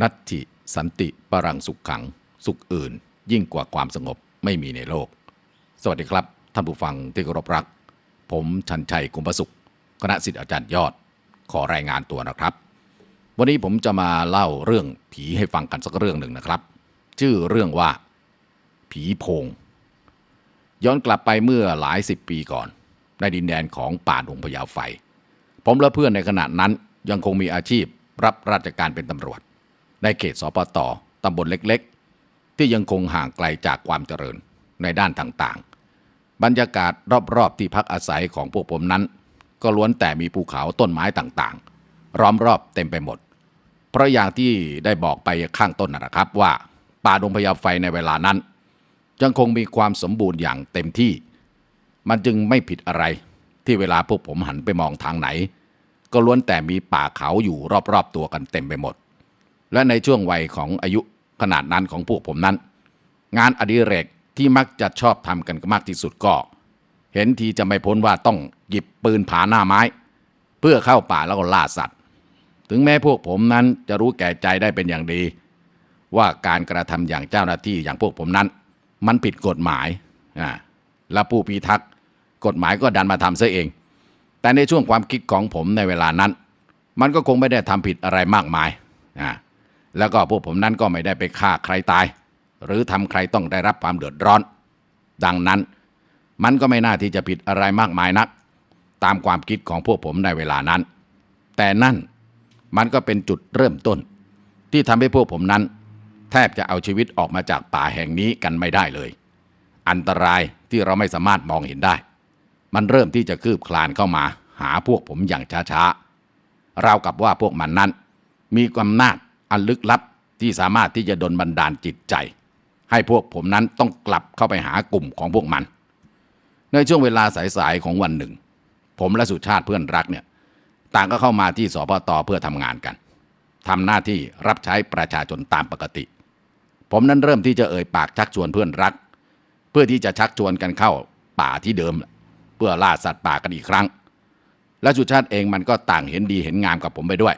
นัตถิสันติปรังสุขขัง สุขอื่น ยิ่งกว่าความสงบไม่มีในโลก สวัสดีครับ ท่านผู้ฟังที่เคารพรัก ผมชันชัยกุมประสุข คณะสิทธิอาจารย์ยอด ขอรายงานตัวนะครับ วันนี้ผมจะมาเล่าเรื่องผีให้ฟังกันสักเรื่องหนึ่งนะครับ ชื่อเรื่องว่า ผีโพง ย้อนกลับไปเมื่อหลายสิบปีก่อน ในดินแดนของป่าดงพญาไฟ ผมและเพื่อนในขณะนั้นยังคงมีอาชีพรับราชการเป็นตำรวจ ในเขตสปตตำบลเล็กๆ ที่ยังคงห่างไกลจากความเจริญในด้านต่างๆ บรรยากาศรอบๆที่พักอาศัยของพวกผมนั้น ก็ล้วนแต่มีภูเขาต้นไม้ต่างๆล้อมรอบเต็มไปหมด เพราะอย่างที่ได้บอกไปข้างต้นนะครับว่า ป่าดงพญาไฟในเวลานั้น ยังคงมีความสมบูรณ์อย่างเต็มที่ มันจึงไม่ผิดอะไรที่เวลาพวกผมหันไปมองทางไหน ก็ล้วนแต่มีป่าเขาอยู่รอบๆตัวกันเต็มไปหมด และในช่วงวัยของอายุขนาดนั้นของพวกผมนั้น งานอดิเรกที่มักจะชอบทำกันมากที่สุดก็ เห็นทีจะไม่พ้นว่าต้องหยิบปืนผาหน้าไม้ เพื่อเข้าป่าแล้วก็ล่าสัตว์ ถึงแม้พวกผมนั้นจะรู้แก่ใจได้เป็นอย่างดี ว่าการกระทำอย่างเจ้าหน้าที่อย่างพวกผมนั้น มันผิดกฎหมายอ่าและผู้พิทักษ์กฎหมายก็ดันมาทำซะเอง แต่ในช่วงความคิดของผมในเวลานั้น มันก็คงไม่ได้ทำผิดอะไรมากมายอ่า แล้วก็พวกผมนั้นก็ไม่ได้ไปฆ่าใครตาย หรือทำใครต้องได้รับความเดือดร้อน ดังนั้น มันก็ไม่น่าที่จะผิดอะไรมากมายนัก ตามความคิดของพวกผมในเวลานั้น แต่นั่นมันก็เป็นจุดเริ่มต้น ที่ทำให้พวกผมนั้น แทบจะเอาชีวิตออกมาจากป่าแห่งนี้กันไม่ได้เลย อันตรายที่เราไม่สามารถมองเห็นได้ มันเริ่มที่จะคืบคลานเข้ามา หาพวกผมอย่างช้าๆราวกับว่าพวกมันนั้น มีความนาจ อันลึกลับที่สามารถที่จะดลบันดาลจิตใจ ให้พวกผมนั้นต้องกลับเข้าไปหากลุ่มของพวกมัน ในช่วงเวลาสายๆของวันหนึ่ง ผมและสุชาติเพื่อนรักเนี่ยต่างก็เข้ามาที่สพตเพื่อทำงานกันทำหน้าที่รับใช้ประชาชนตามปกติ ผมนั้นเริ่มที่จะเอ่ยปากชักชวนเพื่อนรัก เพื่อที่จะชักชวนกันเข้าป่าที่เดิม เพื่อล่าสัตว์ป่ากันอีกครั้ง และสุชาติเองมันก็ต่างเห็นดีเห็นงามกับผมไปด้วย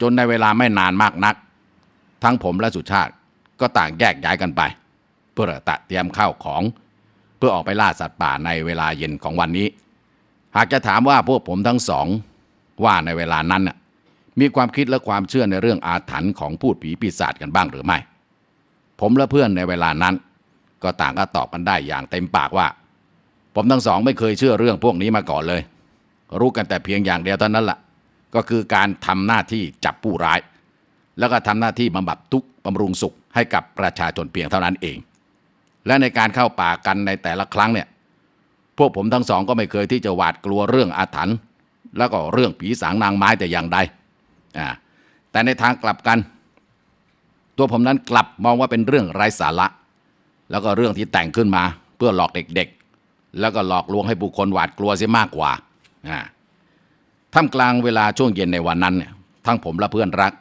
จนในเวลาไม่นานมากนัก ทั้งผมและสุชาติก็ต่างแยกย้ายกันไป เพื่อตะเตรียมข้าวของ เพื่อออกไปล่าสัตว์ป่าในเวลาเย็นของวันนี้ หากจะถามว่าพวกผมทั้งสอง ว่าในเวลานั้นมีความคิดและความเชื่อในเรื่องอาถรรพ์ของพูดผีปีศาจกันบ้างหรือไม่ ผมและเพื่อนในเวลานั้น ก็ต่างก็ตอบกันได้อย่างเต็มปากว่า ผมทั้งสองไม่เคยเชื่อเรื่องพวกนี้มาก่อนเลย รู้กันแต่เพียงอย่างเดียวเท่านั้นละ่ะ ก็คือการทำหน้าที่จับผู้ร้าย แล้วก็ทำหน้าที่บำบัดทุกข์บำรุงสุขให้กับประชาชนเพียงเท่านั้นเอง และในการเข้าป่ากันในแต่ละครั้งเนี่ยพวกผมทั้งสองก็ไม่เคยที่จะหวาดกลัวเรื่องอาถรรพ์แล้วก็เรื่องผีสางนางไม้แต่อย่างใดอ่าแต่ในทางกลับกัน ตัวผมนั้นกลับมองว่าเป็นเรื่องไร้สาระ แล้วก็เรื่องที่แต่งขึ้นมาเพื่อหลอกเด็กๆ แล้วก็หลอกลวงให้บุคคลหวาดกลัวเสียมากกว่าอ่า ท่ามกลางเวลาช่วงเย็นในวันนั้นเนี่ยทั้งผมและเพื่อนรัก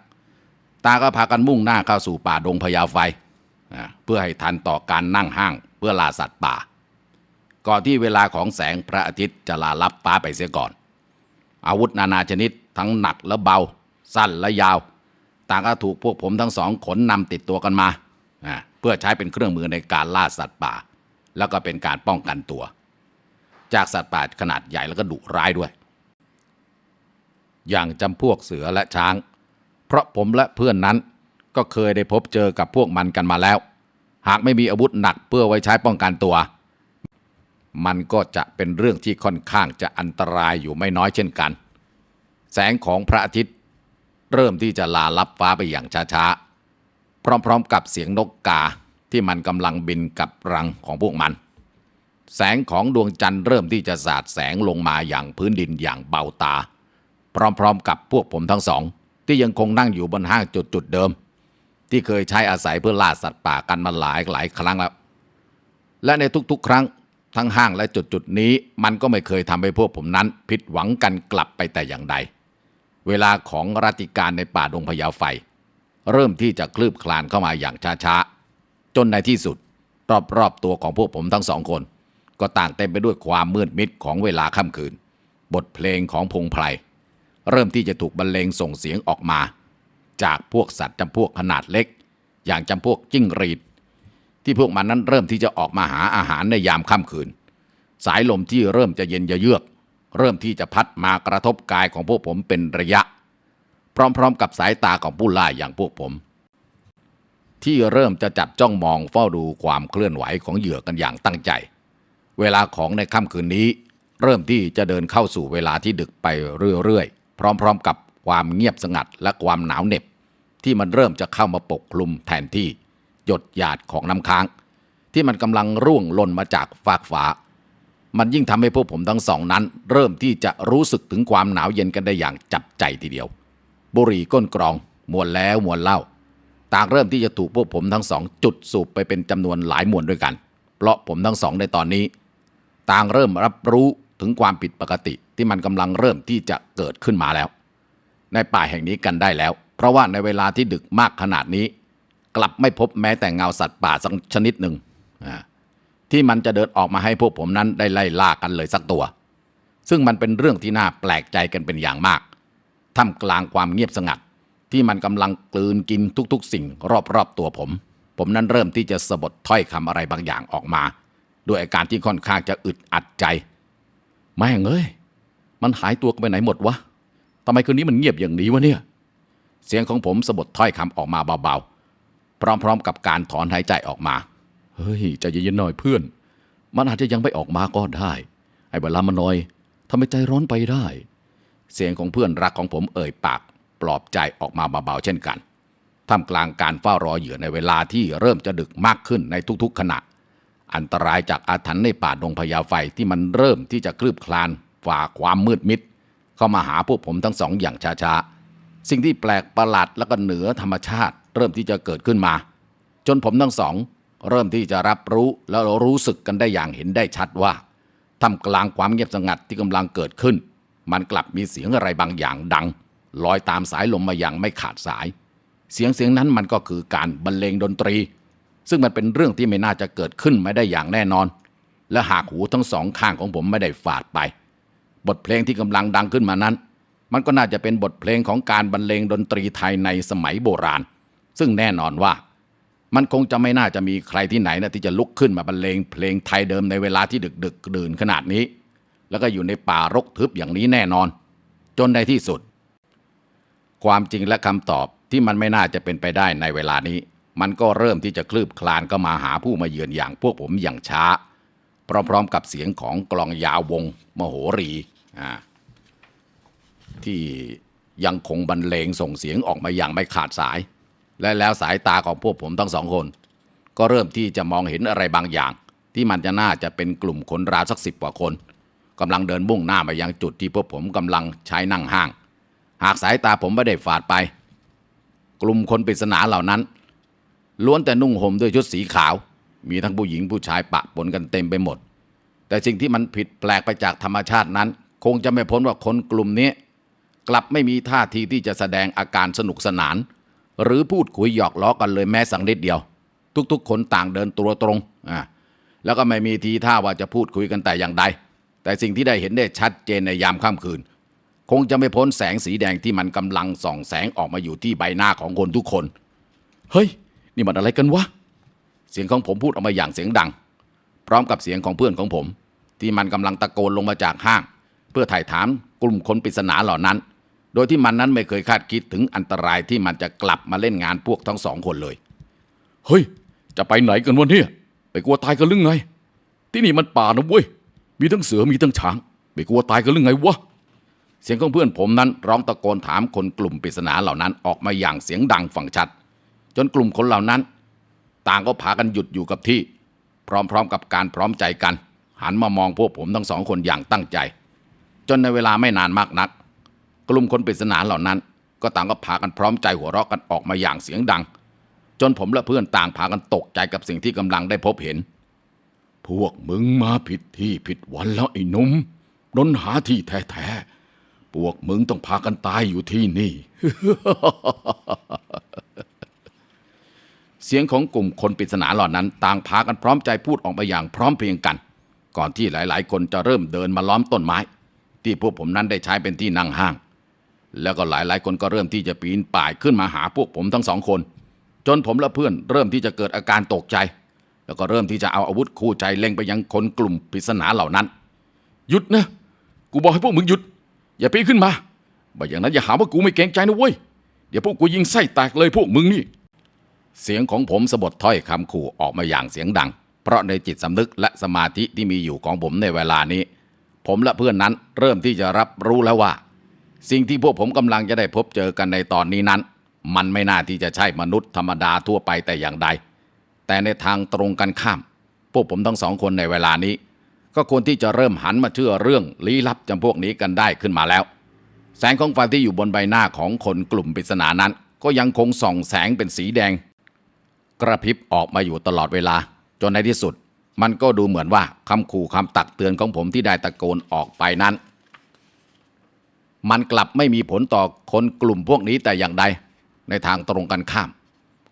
ตาก็พากันมุ่งหน้าเข้าสู่ป่าดงพญาไฟ เพื่อให้ทันต่อการนั่งห้างเพื่อล่าสัตว์ป่า ก่อนที่เวลาของแสงพระอาทิตย์จะลาลับฟ้าไปเสียก่อน อาวุธนานาชนิดทั้งหนักและเบา สั้นและยาว ต่างก็ถูกพวกผมทั้งสองขนนำติดตัวกันมา เพื่อใช้เป็นเครื่องมือในการล่าสัตว์ป่า แล้วก็เป็นการป้องกันตัว จากสัตว์ป่าขนาดใหญ่แล้วก็ดุร้ายด้วย อย่างจำพวกเสือและช้าง เพราะผมและเพื่อนนั้นก็เคยได้พบเจอกับพวกมันกันมาแล้ว หากไม่มีอาวุธหนักเพื่อไว้ใช้ป้องกันตัว มันก็จะเป็นเรื่องที่ค่อนข้างจะอันตรายอยู่ไม่น้อยเช่นกัน แสงของพระอาทิตย์ เริ่มที่จะลาลับฟ้าไปอย่างช้าๆ พร้อมๆกับเสียงนกกาที่มันกำลังบินกับรังของพวกมัน แสงของดวงจันทร์เริ่มที่จะสาดแสงลงมาอย่างพื้นดินอย่างเบาตา พร้อมๆ กับพวกผมทั้งสอง ที่ยังคงนั่งอยู่บนห้างจุดๆเดิม ที่เคยใช้อาศัยเพื่อล่าสัตว์ป่ากันมาหลายหลายครั้งแล้ว และในทุกๆ ครั้งทั้งห้างและจุดจุดๆนี้ มันก็ไม่เคยทำให้พวกผมนั้น ผิดหวังกันกลับไปแต่อย่างใด เวลาของรัติการในป่าดงพญาไฟ เริ่มที่จะคลืบคลานเข้ามาอย่างช้าๆ จนในที่สุด รอบๆตัวของพวกผมทั้งสองคน ก็ต่างเต็มไปด้วยความมืดมิดของเวลาค่ำคืน บทเพลงของพงไพร เริ่มที่จะถูกบรรเลงส่งเสียงออกมา จากพวกสัตว์จำพวกขนาดเล็ก อย่างจำพวกจิ้งหรีด ที่พวกมันนั้นเริ่มที่จะออกมาหาอาหารในยามค่ำคืน สายลมที่เริ่มจะเย็นเยือก เริ่มที่จะพัดมากระทบกายของพวกผมเป็นระยะ พร้อมๆ กับสายตาของผู้ล่าอย่างพวกผม ที่เริ่มจะจับจ้องมองเฝ้าดูความเคลื่อนไหวของเหยื่อกันอย่างตั้งใจ เวลาของในค่ำคืนนี้ เริ่มที่จะเดินเข้าสู่เวลาที่ดึกไปเรื่อยๆ พร้อมๆกับความเงียบสงัดและความหนาวเหน็บ ที่มันเริ่มจะเข้ามาปกคลุมแทนที่หยดหยาดของน้ำค้าง ที่มันกำลังร่วงหล่นมาจากฟากฟ้า มันยิ่งทำให้พวกผมทั้งสองนั้น เริ่มที่จะรู้สึกถึงความหนาวเย็นกันได้อย่างจับใจทีเดียว บุหรี่ก้นกรองมวนแล้วมวนเล่าต่างเริ่มที่จะถูกพวกผมทั้งสองจุดสูบไปเป็นจำนวนหลายมวนด้วยกัน เพราะผมทั้งสองในตอนนี้ ต่างเริ่มรับรู้ถึงความผิดปกติ ที่มันกำลังเริ่มที่จะเกิดขึ้นมาแล้ว ในป่าแห่งนี้กันได้แล้ว เพราะว่าในเวลาที่ดึกมากขนาดนี้ กลับไม่พบแม้แต่เงาสัตว์ป่าสักชนิดหนึ่งที่มันจะเดินออกมาให้พวกผมนั้นได้ไล่ล่ากันเลยสักตัว ซึ่งมันเป็นเรื่องที่น่าแปลกใจกันเป็นอย่างมากท่ามกลางความเงียบสงัด ที่มันกำลังกลืนกินทุกๆ สิ่ง รอบๆตัวผม ผมนั้นเริ่มที่จะสะบดถ้อยคำอะไรบางอย่างออกมา ด้วยอาการที่ค่อนข้างจะอึดอัดใจ แม่งเอ้ย มันหายตัวกันไปไหนหมดวะทำไมคืนนี้มันเงียบอย่างนี้วะเนี่ย เสียงของผมสะบดถ้อยคำออกมาเบาๆ พร้อมๆ กับการถอนหายใจออกมา เฮ้ยใจเย็นๆหน่อยเพื่อน มันอาจจะยังไม่ออกมาก็ได้ ไอ้เวลามันน้อยทำไมใจร้อนไปได้ เสียงของเพื่อนรักของผมเอ่ยปาก ปลอบใจออกมาเบาๆเช่นกันท่ามกลางการเฝ้ารอเหยื่อในเวลาที่เริ่มจะดึกมากขึ้นในทุกๆขณะ อันตรายจากอาถรรพ์ในป่าดงพญาไฟที่มันเริ่มที่จะคลืบคลาน ฝ่าความมืดมิด เข้ามาหาพวกผมทั้งสองอย่างช้าๆ สิ่งที่แปลกประหลาดและก็เหนือธรรมชาติ เริ่มที่จะเกิดขึ้นมา จนผมทั้งสอง เริ่มที่จะรับรู้และรู้สึกกันได้อย่างเห็นได้ชัดว่าท่ามกลางความเงียบสงัดที่กำลังเกิดขึ้น มันกลับมีเสียงอะไรบางอย่างดัง ลอยตามสายลมมาอย่างไม่ขาดสาย เสียงเสียงนั้นมันก็คือการบรรเลงดนตรี ซึ่งมันเป็นเรื่องที่ไม่น่าจะเกิดขึ้นไม่ได้อย่างแน่นอน และหากหูทั้งสองข้างของผมไม่ได้ฝาดไป บทเพลงที่กำลังดังขึ้นมานั้น มันก็น่าจะเป็นบทเพลงของการบรรเลงดนตรีไทยในสมัยโบราณ ซึ่งแน่นอนว่า มันคงจะไม่น่าจะมีใครที่ไหนนะที่จะลุกขึ้นมาบรรเลงเพลงไทยเดิมในเวลาที่ดึกดึกดื่นขนาดนี้ แล้วก็อยู่ในป่ารกทึบอย่างนี้แน่นอน จนในที่สุด ความจริงและคำตอบที่มันไม่น่าจะเป็นไปได้ในเวลานี้ มันก็เริ่มที่จะคลืบคลานเข้ามาหาผู้มาเยือนอย่างพวกผมอย่างช้า พร้อมๆ กับเสียงของกลองยาววง มโหรี ที่ยังคงบรรเลงส่งเสียงออกมาอย่างไม่ขาดสาย และแล้วสายตาของพวกผมทั้งสองคน ก็เริ่มที่จะมองเห็นอะไรบางอย่าง ที่มันจะน่าจะเป็นกลุ่มคนราวสักสิบกว่าคนกำลังเดินมุ่งหน้ามายังจุดที่พวกผมกำลังใช้นั่งห้าง หากสายตาผมไม่ได้ฝาดไป กลุ่มคนปริศนาเหล่านั้น ล้วนแต่นุ่งห่มด้วยชุดสีขาว มีทั้งผู้หญิงผู้ชายปะปนกันเต็มไปหมด แต่สิ่งที่มันผิดแปลกไปจากธรรมชาตินั้น คงจะไม่พ้นว่าคนกลุ่มนี้ กลับไม่มีท่าทีที่จะแสดงอาการสนุกสนาน หรือพูดคุยหยอกล้อกันเลยแม้สักนิดเดียว ทุกๆ คนต่างเดินตัวตรงอ่าแล้วก็ไม่มีทีท่าว่าจะพูดคุยกันแต่อย่างใด แต่สิ่งที่ได้เห็นได้ชัดเจนในยามค่ำคืน คงจะไม่พ้นแสงสีแดงที่มันกำลังส่องแสงออกมาอยู่ที่ใบหน้าของคนทุกคน เฮ้ย นี่มันอะไรกันวะ เสียงของผมพูดออกมาอย่างเสียงดัง พร้อมกับเสียงของเพื่อนของผม ที่มันกำลังตะโกนลงมาจากห้าง พื่อถ่ายถามกลุ่มคนปริศนาเหล่านั้น โดยที่มันนั้นไม่เคยคาดคิดถึงอันตรายที่มันจะกลับมาเล่นงานพวกทั้งสองคนเลย เฮ้ย จะไปไหนกันวะเนี่ย ไปกลัวตายกันหรือไง ที่นี่มันป่านะเว้ย มีทั้งเสือมีทั้งช้าง ไปกลัวตายกันหรือไงวะ เสียงของเพื่อนผมนั้นร้องตะโกนถามคนกลุ่มปริศนาเหล่านั้นออกมาอย่างเสียงดังฟังชัด จนกลุ่มคนเหล่านั้น ต่างก็พากันหยุดอยู่กับที่ พร้อมๆกับการพร้อมใจกัน หันมามองพวกผมทั้งสองคนอย่างตั้งใจ จนในเวลาไม่นานมากนัก กลุ่มคนปริศนาเหล่านั้น ก็ต่างก็พากันพร้อมใจหัวเราะกันออกมาอย่างเสียงดัง จนผมและเพื่อนต่างพากันตกใจกับสิ่งที่กำลังได้พบเห็น พวกมึงมาผิดที่ผิดวันแล้วไอ้นุ่มนนหาที่แท้ๆพวกมึงต้องพากันตายอยู่ที่นี่ เสียงของกลุ่มคนปริศนาเหล่านั้น ต่างพากันพร้อมใจพูดออกมาอย่างพร้อมเพรียงกัน ก่อนที่หลาย ๆ คนจะเริ่มเดินมาล้อมต้นไม้ ที่พวกผมนั้นได้ใช้เป็นที่นั่งห้าง แล้วก็หลายๆ คนก็เริ่มที่จะปีนป่ายขึ้นมาหาพวกผมทั้งสองคน จนผมและเพื่อนเริ่มที่จะเกิดอาการตกใจ แล้วก็เริ่มที่จะเอาอาวุธคู่ใจเล็งไปยังคนกลุ่มปริศนาเหล่านั้น หยุดนะ กูบอกให้พวกมึงหยุด อย่าปีนขึ้นมาบ่อย่างนั้นอย่าหาว่ากูไม่เกรงใจนะเว้ย เดี๋ยวพวกกูยิงไส้แตกเลยพวกมึงนี่ เสียงของผมสะบดถ้อยคำขู่ออกมาอย่างเสียงดัง เพราะในจิตสำนึกและสมาธิที่มีอยู่ของผมในเวลานี้ ผมและเพื่อนนั้นเริ่มที่จะรับรู้แล้วว่า สิ่งที่พวกผมกำลังจะได้พบเจอกันในตอนนี้นั้น มันไม่น่าที่จะใช่มนุษย์ธรรมดาทั่วไปแต่อย่างใด แต่ในทางตรงกันข้าม พวกผมทั้งสองคนในเวลานี้ ก็ควรที่จะเริ่มหันมาเชื่อเรื่องลี้ลับจำพวกนี้กันได้ขึ้นมาแล้ว แสงของไฟที่อยู่บนใบหน้าของคนกลุ่มปริศนานั้น ก็ยังคงส่องแสงเป็นสีแดง กระพริบออกมาอยู่ตลอดเวลา จนในที่สุด มันก็ดูเหมือนว่าคำขู่คำตักเตือนของผมที่ได้ตะโกนออกไปนั้น มันกลับไม่มีผลต่อคนกลุ่มพวกนี้แต่อย่างใดในทางตรงกันข้าม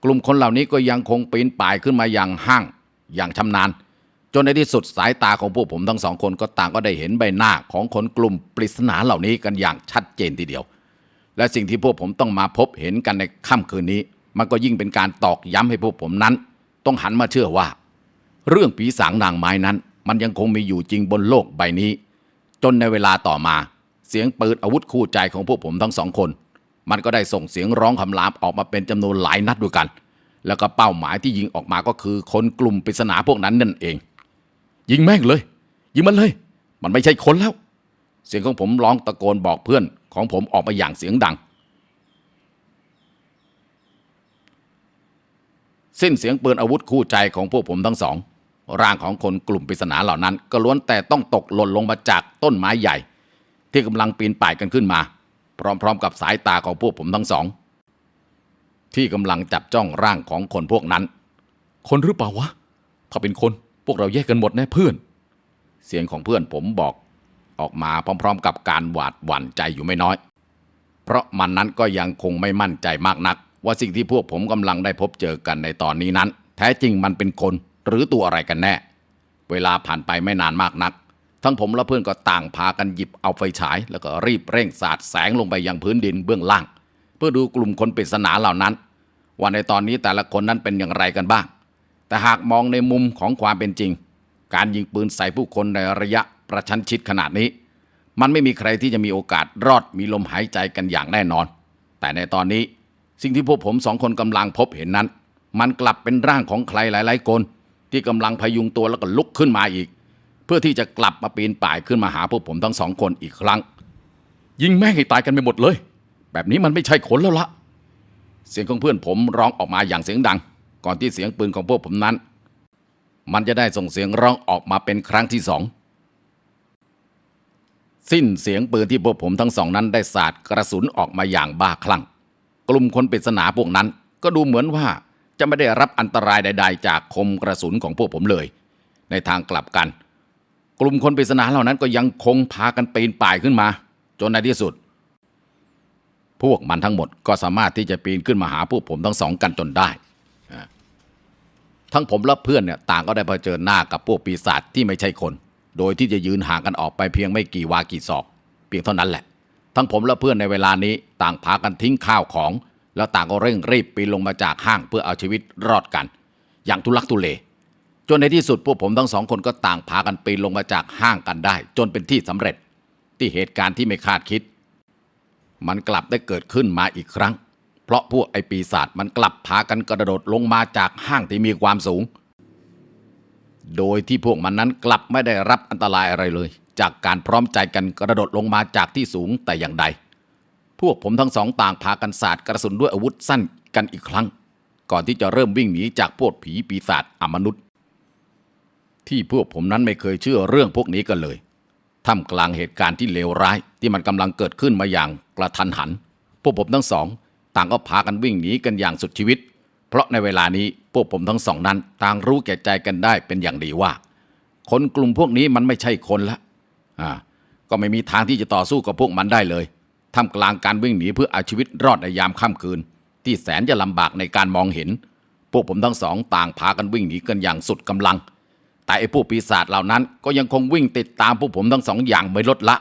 กลุ่มคนเหล่านี้ก็ยังคงปีนป่ายขึ้นมาอย่างห้างอย่างชำนาญ จนในที่สุดสายตาของพวกผมทั้งสองคนก็ต่างก็ได้เห็นใบหน้าของคนกลุ่มปริศนาเหล่านี้กันอย่างชัดเจนทีเดียว และสิ่งที่พวกผมต้องมาพบเห็นกันในค่ำคืนนี้ มันก็ยิ่งเป็นการตอกย้ำให้พวกผมนั้น ต้องหันมาเชื่อว่า เรื่องผีสางนางไม้นั้น มันยังคงมีอยู่จริงบนโลกใบนี้ จนในเวลาต่อมา เสียงปืนอาวุธคู่ใจของพวกผมทั้งสองคน มันก็ได้ส่งเสียงร้องคำรามออกมาเป็นจำนวนหลายนัดด้วยกัน แล้วก็เป้าหมายที่ยิงออกมาก็คือคนกลุ่มปริศนาพวกนั้นนั่นเอง ยิงแม่งเลย ยิงมันเลย มันไม่ใช่คนแล้ว เสียงของผมร้องตะโกนบอกเพื่อนของผมออกมาอย่างเสียงดังสิ้นเสียงปืนอาวุธคู่ใจของพวกผมทั้งสอง ร่างของคนกลุ่มปริศนาเหล่านั้น ก็ล้วนแต่ต้องตกหล่นลงมาจากต้นไม้ใหญ่ ที่กำลังปีนป่ายกันขึ้นมา พร้อมๆ กับสายตาของพวกผมทั้งสอง ที่กำลังจับจ้องร่างของคนพวกนั้น คนหรือเปล่าวะถ้าเป็นคนพวกเราแยกกันหมดแน่เพื่อน เสียงของเพื่อนผมบอกออกมาพร้อม ๆ กับการหวาดหวั่นใจอยู่ไม่น้อย เพราะมันนั้นก็ยังคงไม่มั่นใจมากนัก ว่าสิ่งที่พวกผมกำลังได้พบเจอกันในตอนนี้นั้น แท้จริงมันเป็นคน หรือตัวอะไรกันแน่ เวลาผ่านไปไม่นานมากนัก ทั้งผมและเพื่อนก็ต่างพากันหยิบเอาไฟฉาย แล้วก็รีบเร่งสาดแสงลงไปยังพื้นดินเบื้องล่าง เพื่อดูกลุ่มคนปริศนาเหล่านั้น ว่าในตอนนี้แต่ละคนนั้นเป็นอย่างไรกันบ้าง แต่หากมองในมุมของความเป็นจริง การยิงปืนใส่ผู้คนในระยะประชันชิดขนาดนี้ มันไม่มีใครที่จะมีโอกาสรอดมีลมหายใจกันอย่างแน่นอน แต่ในตอนนี้สิ่งที่พวกผมสองคนกำลังพบเห็นนั้น มันกลับเป็นร่างของใครหลาย ๆ คน ที่กำลังพยุงตัวแล้วก็ลุกขึ้นมาอีก เพื่อที่จะกลับมาปีนป่ายขึ้นมาหาพวกผมทั้งสองคนอีกครั้ง ยิงแม่งให้ตายกันไปหมดเลย แบบนี้มันไม่ใช่คนแล้วละเสียงของเพื่อนผมร้องออกมาอย่างเสียงดัง ก่อนที่เสียงปืนของพวกผมนั้น มันจะได้ส่งเสียงร้องออกมาเป็นครั้งที่สองสิ้นเสียงปืนที่พวกผมทั้งสองนั้นได้สาดกระสุนออกมาอย่างบ้าคลั่ง กลุ่มคนปริศนาพวกนั้นก็ดูเหมือนว่า จะไม่ได้รับอันตรายใด ๆ จากคมกระสุนของพวกผมเลย ในทางกลับกัน กลุ่มคนปริศนาเหล่านั้นก็ยังคงพากันปีนป่ายขึ้นมา จนในที่สุด พวกมันทั้งหมดก็สามารถที่จะปีนขึ้นมาหาพวกผมทั้งสองกันจนได้ทั้งผมและเพื่อนเนี่ยต่างก็ได้เผชิญหน้ากับพวกปีศาจที่ไม่ใช่คน โดยที่จะยืนห่างกันออกไปเพียงไม่กี่วากี่ศอก เพียงเท่านั้นแหละ ทั้งผมและเพื่อนในเวลานี้ต่างพากันทิ้งข้าวของ แล้วต่างก็เร่งรีบปีนลงมาจากห้างเพื่อเอาชีวิตรอดกัน อย่างทุลักทุเล จนในที่สุดพวกผมทั้งสองคนก็ต่างพากันปีนลงมาจากห้างกันได้ จนเป็นที่สำเร็จ ที่เหตุการณ์ที่ไม่คาดคิด มันกลับได้เกิดขึ้นมาอีกครั้ง เพราะพวกไอปีศาจมันกลับพากันกระโดดลงมาจากห้างที่มีความสูง โดยที่พวกมันนั้นกลับไม่ได้รับอันตรายอะไรเลย จากการพร้อมใจกันกระโดดลงมาจากที่สูงแต่อย่างใด พวกผมทั้งสองต่างพากันสาดกระสุนด้วยอาวุธสั้นกันอีกครั้ง ก่อนที่จะเริ่มวิ่งหนีจากพวกผีปีศาจอมนุษย์ ที่พวกผมนั้นไม่เคยเชื่อเรื่องพวกนี้กันเลยท่ามกลางเหตุการณ์ที่เลวร้ายที่มันกำลังเกิดขึ้นมาอย่างกระทันหัน พวกผมทั้งสอง ต่างก็พากันวิ่งหนีกันอย่างสุดชีวิต เพราะในเวลานี้พวกผมทั้งสองนั้น ต่างรู้แก่ใจกันได้เป็นอย่างดีว่า คนกลุ่มพวกนี้มันไม่ใช่คนละอ่าก็ไม่มีทางที่จะต่อสู้กับพวกมันได้เลย ท่ามกลางการวิ่งหนีเพื่อเอาชีวิตรอดในยามค่ำคืน ที่แสนจะลำบากในการมองเห็น พวกผมทั้งสองต่างพากันวิ่งหนีกันอย่างสุดกำลัง แต่ไอ้พวกปีศาจเหล่านั้นก็ยังคงวิ่งติดตามพวกผมทั้งสองอย่างไม่ลดละ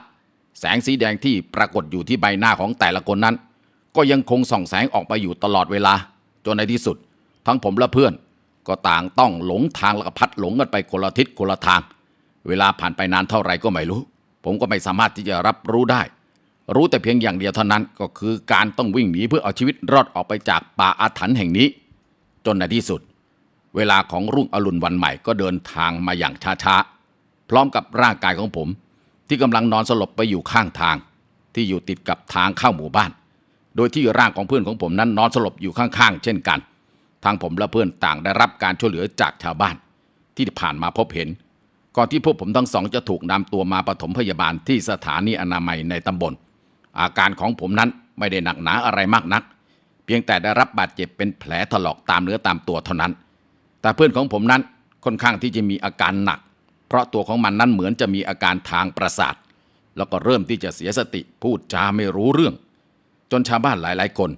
แสงสีแดงที่ปรากฏอยู่ที่ใบหน้าของแต่ละคนนั้น ก็ยังคงส่องแสงออกไปอยู่ตลอดเวลา จนในที่สุด ทั้งผมและเพื่อน ก็ต่างต้องหลงทางแล้วก็พัดหลงกันไปคนละทิศคนละทาง เวลาผ่านไปนานเท่าไหร่ก็ไม่รู้ ผมก็ไม่สามารถที่จะรับรู้ได้ รู้แต่เพียงอย่างเดียวเท่านั้นก็คือการต้องวิ่งหนีเพื่อเอาชีวิตรอดออกไปจากป่าอาถรรพ์แห่งนี้ จนในที่สุด เวลาของรุ่งอรุณวันใหม่ก็เดินทางมาอย่างช้าๆ พร้อมกับร่างกายของผม ที่กำลังนอนสลบไปอยู่ข้างทาง ที่อยู่ติดกับทางเข้าหมู่บ้าน โดยที่ร่างของเพื่อนของผมนั้นนอนสลบอยู่ข้างๆ เช่นกัน ทางผมและเพื่อนต่างได้รับการช่วยเหลือจากชาวบ้าน ที่ผ่านมาพบเห็น ก่อนที่พวกผมทั้งสองจะถูกนำตัวมาปฐมพยาบาลที่สถานีอนามัยในตำบล อาการของผมนั้นไม่ได้หนักหนาอะไรมากนัก เพียงแต่ได้รับบาดเจ็บเป็นแผลถลอกตามเนื้อตามตัวเท่านั้น แต่เพื่อนของผมนั้นค่อนข้างที่จะมีอาการหนัก เพราะตัวของมันนั้นเหมือนจะมีอาการทางประสาท แล้วก็เริ่มที่จะเสียสติพูดจาไม่รู้เรื่อง จนชาวบ้านหลาย ๆ คน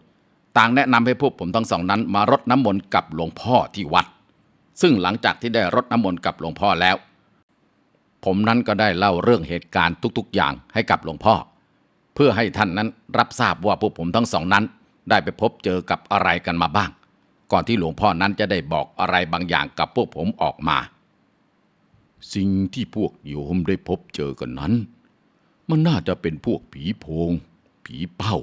ต่างแนะนำให้พวกผมทั้งสองนั้น มารดน้ำมนต์กับหลวงพ่อที่วัด ซึ่งหลังจากที่ได้รดน้ำมนต์กับหลวงพ่อแล้ว ผมนั้นก็ได้เล่าเรื่องเหตุการณ์ทุก ๆ อย่างให้กับหลวงพ่อ เพื่อให้ท่านนั้นรับทราบว่าพวกผมทั้งสองนั้น ได้ไปพบเจอกับอะไรกันมาบ้าง ก่อนที่หลวงพ่อนั้นจะได้บอกอะไรบางอย่างกับพวกผมออกมา สิ่งที่พวกโยมได้พบเจอกันนั้น มันน่าจะเป็นพวกผีโพง ผีเป้า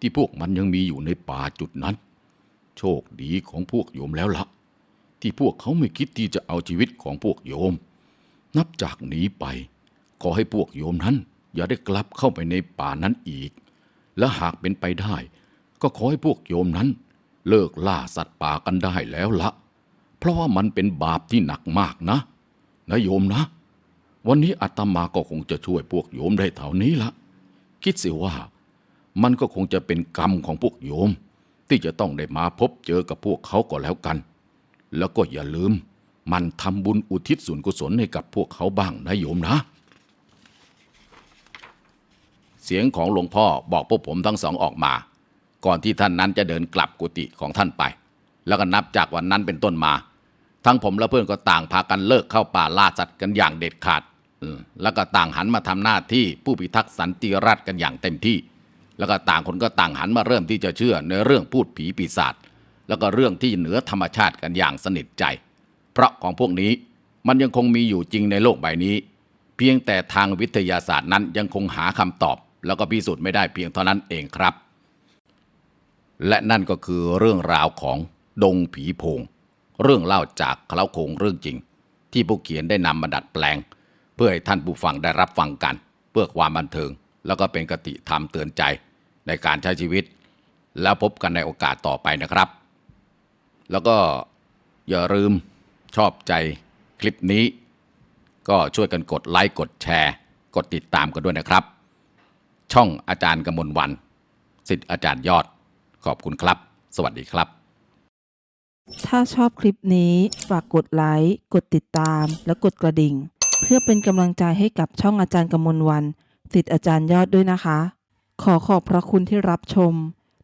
ที่พวกมันยังมีอยู่ในป่าจุดนั้น โชคดีของพวกโยมแล้วละที่พวกเขาไม่คิดที่จะเอาชีวิตของพวกโยม นับจากนี้ไปขอให้พวกโยมนั้น อย่าได้กลับเข้าไปในป่านั้นอีก และหากเป็นไปได้ ก็ขอให้พวกโยมนั้น เลิกล่าสัตว์ป่ากันได้แล้วละเพราะว่ามันเป็นบาปที่หนักมากนะ นะโยมนะ วันนี้อาตมาก็คงจะช่วยพวกโยมได้เท่านี้ละคิดสิว่า มันก็คงจะเป็นกรรมของพวกโยม ที่จะต้องได้มาพบเจอกับพวกเขาก็แล้วกัน แล้วก็อย่าลืม มันทำบุญอุทิศส่วนกุศลให้กับพวกเขาบ้างนะโยมนะ เสียงของหลวงพ่อบอกพวกผมทั้งสองออกมา ก่อนที่ท่านนั้นจะเดินกลับกุฏิของท่านไป แล้วก็นับจากวันนั้นเป็นต้นมา ทั้งผมและเพื่อนก็ต่างพากันเลิกเข้าป่าล่าสัตว์กันอย่างเด็ดขาดแล้วก็ต่างหันมาทำหน้าที่ผู้พิทักษ์สันติราษฎร์กันอย่างเต็มที่ แล้วก็ต่างคนก็ต่างหันมาเริ่มที่จะเชื่อในเรื่องพูดผีปีศาจแล้วก็เรื่องที่เหนือธรรมชาติกันอย่างสนิทใจ เพราะของพวกนี้มันยังคงมีอยู่จริงในโลกใบนี้ เพียงแต่ทางวิทยาศาสตร์นั้นยังคงหาคำตอบ แล้วก็พิสูจน์ไม่ได้เพียงเท่านั้นเองครับ และนั่นก็คือเรื่องราวของดงผีโพง เรื่องเล่าจากเคล้าโคงเรื่องจริง ที่ผู้เขียนได้นำมาดัดแปลง เพื่อให้ท่านผู้ฟังได้รับฟังกัน เพื่อความบันเทิง แล้วก็เป็นกติธรรมเตือนใจในการใช้ชีวิต แล้วพบกันในโอกาสต่อไปนะครับ แล้วก็อย่าลืมชอบใจคลิปนี้ ก็ช่วยกันกดไลค์กดแชร์ กดติดตามกันด้วยนะครับ ช่องอาจารย์กมลวันสิทธิ์อาจารย์ยอด ขอบคุณครับ สวัสดีครับ ถ้าชอบคลิปนี้ฝากกดไลค์กดติดตาม และกดกระดิ่ง เพื่อเป็นกำลังใจให้กับช่องอาจารย์กมลวันสิทธิ์อาจารย์ยอดด้วยนะคะ ขอขอบพระคุณที่รับชม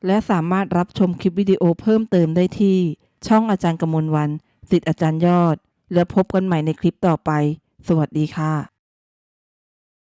และสามารถรับชมคลิปวิดีโอเพิ่มเติมได้ที่ ช่องอาจารย์กมลวันสิทธิ์อาจารย์ยอด แล้วพบกันใหม่ในคลิปต่อไป สวัสดีค่ะ